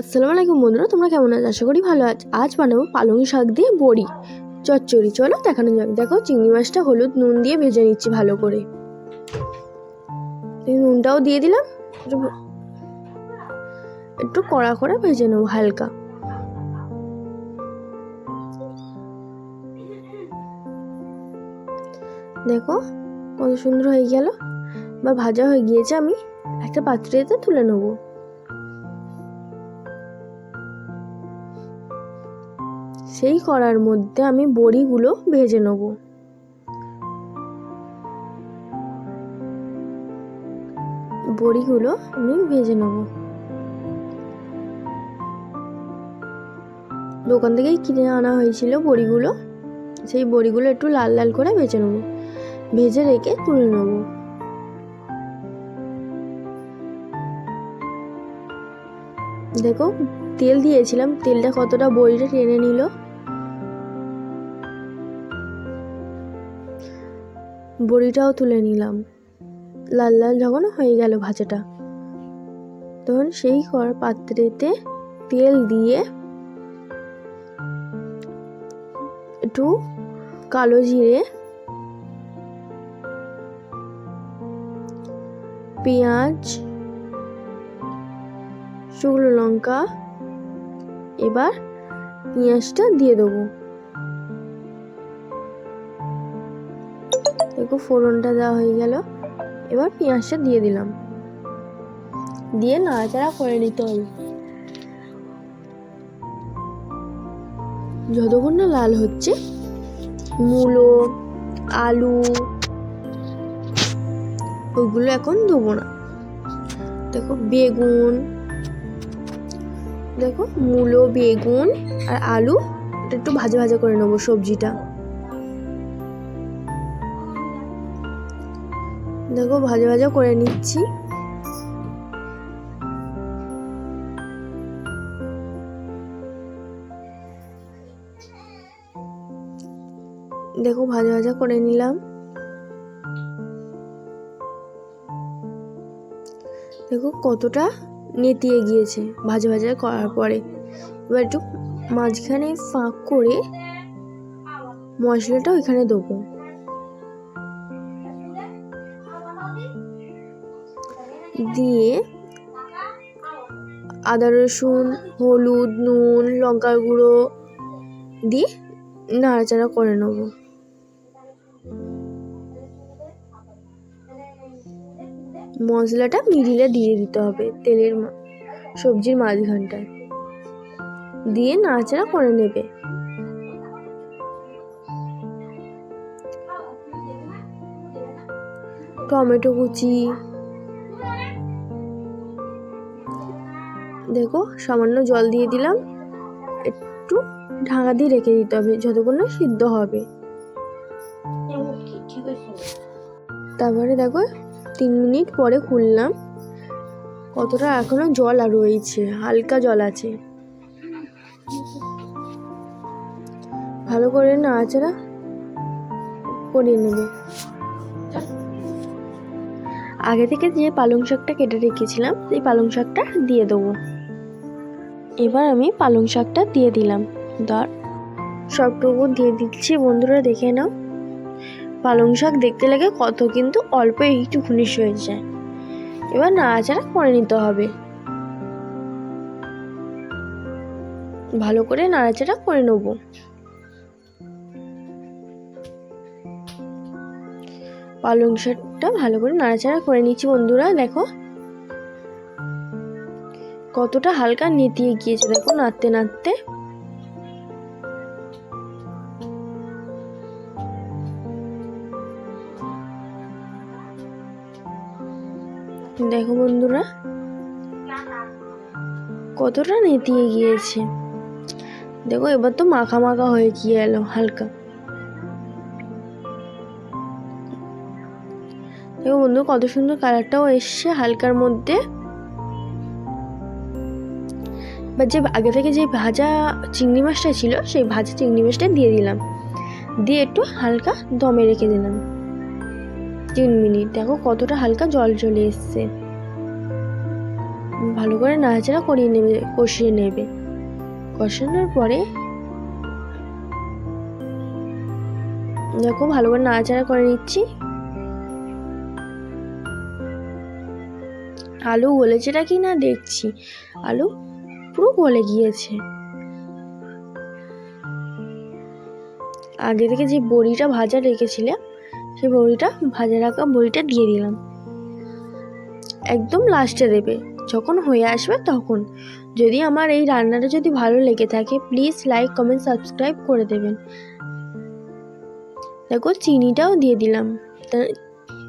আসসালামু আলাইকুম বন্ধুরা, তোমরা কেমন আছো? আশা করি ভালো আছো। আজ বানাবো পালং শাক দিয়ে বড়ি। চচ্চড়ি, চলো দেখানো যাক। দেখো, চিংড়ি মাছটা হলুদ নুন দিয়ে ভেজে নিচ্ছি ভালো করে। নুনটাও দিয়ে দিলাম। একটু কড়া করে ভেজে নেব হালকা। দেখো, কত সুন্দর হয়ে গেল। বা ভাজা হয়ে গিয়েছে, আমি একটা পাত্রেতে তুলে নেব। সেই কড়ার মধ্যে আমি বড়িগুলো ভেজে নেব। বড়িগুলো আমি ভেজে নেব। দোকান থেকেই কিনে আনা হয়েছিল বড়িগুলো। সেই বড়িগুলো একটু লাল লাল করে ভেজে নেব। ভেজে রেখে তুলে নেব। দেখো, তেল দিয়েছিলাম। তেলটা কতটা বড়িটা টেনে নিল। বড়িটাও তুলে নিলাম। লাল লাল যখন হয়ে গেল ভাজাটা। তখন সেই কর পাত্রেতে তেল দিয়ে একটু কালো জিরে, পেঁয়াজ, শুকনো লঙ্কা, এবার পেঁয়াজটা দিয়ে দেবো। দেখো ফোড়নটা দেওয়া হয়ে গেল। এবার পেঁয়াজটা দিয়ে দিলাম। দিয়ে নাড়াচাড়া করে নিতে হবে। যতক্ষণ না লাল হচ্ছে, মূলো, আলু ওইগুলো এখন দেবো না। দেখো, বেগুন, দেখো, মূলো, বেগুন আর আলু একটু ভাজা ভাজা করে নেব সবজিটা। দেখো, ভাজা ভাজা করে নিচ্ছি। দেখো, ভাজা ভাজা করে নিলাম। দেখো, কতটা নেতিয়ে গিয়েছে ভাজা ভাজা করার পরে। এবার একটু মাঝখানে ফাঁক করে মশলাটা ওইখানে দেবো। দিয়ে আদা, রসুন, হলুদ, নুন, লঙ্কার গুঁড়ো দিয়ে নাড়াচাড়া করে নেব। মশলাটা মিডিলে দিয়ে দিতে হবে তেলের সবজির মাঝখানটায়। দিয়ে নাড়াচাড়া করে নেবে। টমেটো কুচি দেখো, সামান্য জল দিয়ে দিলাম। একটু ঢাকা দিয়ে রেখে দিতে হবে, যতক্ষণ না সিদ্ধ হবে। তারপরে দেখো, তিন মিনিট পরে খুললাম। কতটা এখনও জল আর রয়েছে, হালকা জল আছে। ভালো করে না নাড়াচাড়া করিয়ে নেবে। আগে থেকে যে পালং শাকটা কেটে রেখেছিলাম, সেই পালং শাকটা দিয়ে দেবো। এবার আমি পালং শাকটা দিয়ে দিলাম। ধর। সবটুকু দিয়ে দিচ্ছি, বন্ধুরা দেখে নাও। পালং শাক দেখতে লাগে কত কিন্তু অল্প একটু খুনিশ হয়ে যায়। এবার নাড়াচাড়া করে নিতে হবে। ভালো করে নাড়াচাড়া করে নেব। পালং শাকটা ভালো করে নাড়াচাড়া করে নিচ্ছি বন্ধুরা, দেখো। কতটা হালকা নেতিয়ে গিয়েছে দেখো নাড়তে নাড়তে। দেখো বন্ধুরা, কতটা নেতিয়ে গিয়েছে। দেখো এবার তো মাখা মাখা হয়ে গিয়ে এলো হালকা। দেখো বন্ধু, কত সুন্দর কালারটাও এসছে হালকার মধ্যে। বা যে আগে থেকে যে ভাজা চিংড়ি মাছটা ছিল, সেই ভাজা চিংড়ি মাছটা দিয়ে দিলাম। দিয়ে একটু হালকা দমে রেখে দিলাম। তিন মিনিট। দেখো কতটা হালকা জল চলে এসছে। ভালো করে নাড়াচাড়া করিয়ে নেবে, কষিয়ে নেবে। কষানোর পরে দেখো ভালো করে নাড়াচাড়া করে নিচ্ছি। আলু গলেছেটা কি না দেখছি। আলু পুরো গলে গিয়েছে। আগে থেকে যে বড়িটা ভাজা রেখেছিলাম, সেই বড়িটা, ভাজা রাখা বড়িটা দিয়ে দিলাম। একদম লাস্টে দেবে। যখন হয়ে আসবে তখন। যদি আমার এই রান্নাটা যদি ভালো লেগে থাকে প্লিজ লাইক কমেন্ট সাবস্ক্রাইব করে দেবেন। দেখো, চিনিটাও দিয়ে দিলাম।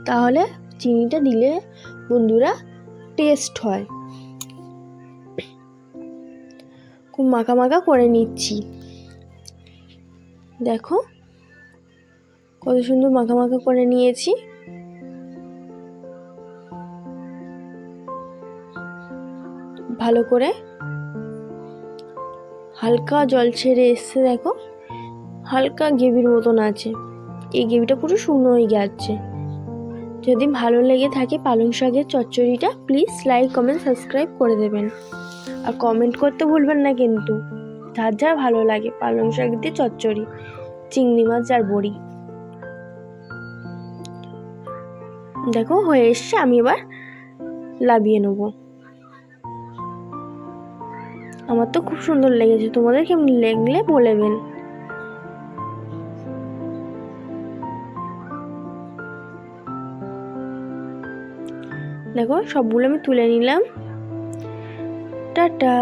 তাহলে চিনিটা দিলে বন্ধুরা টেস্ট হয়। খুব মাখা মাখা করে নিচ্ছি। দেখো, কত সুন্দর মাখা মাখা করে নিয়েছি। ভালো করে হালকা জল ছেড়ে এসছে, দেখো। হালকা গ্রেভির মতন আছে। এই গ্রেভিটা পুরো শুকনো হয়ে যাচ্ছে যদি ভালো লেগে থাকে পালং শাকের চচ্চড়িটা প্লিজ লাইক কমেন্ট সাবস্ক্রাইব করে দেবেন। আর কমেন্ট করতে ভুলবেন না কিন্তু। যার যার ভালো লাগে, পালং শাক দিয়ে চচ্চড়ি, চিংড়ি মাছ আর বড়ি। দেখো, হয়ে এসছে, আমি এবার লাভিয়ে নেব। আমার তো খুব সুন্দর লেগেছে। তোমাদের কেমন লেগলে বলেবেন। দেখো, সবগুলো আমি তুলে নিলাম। টাটা।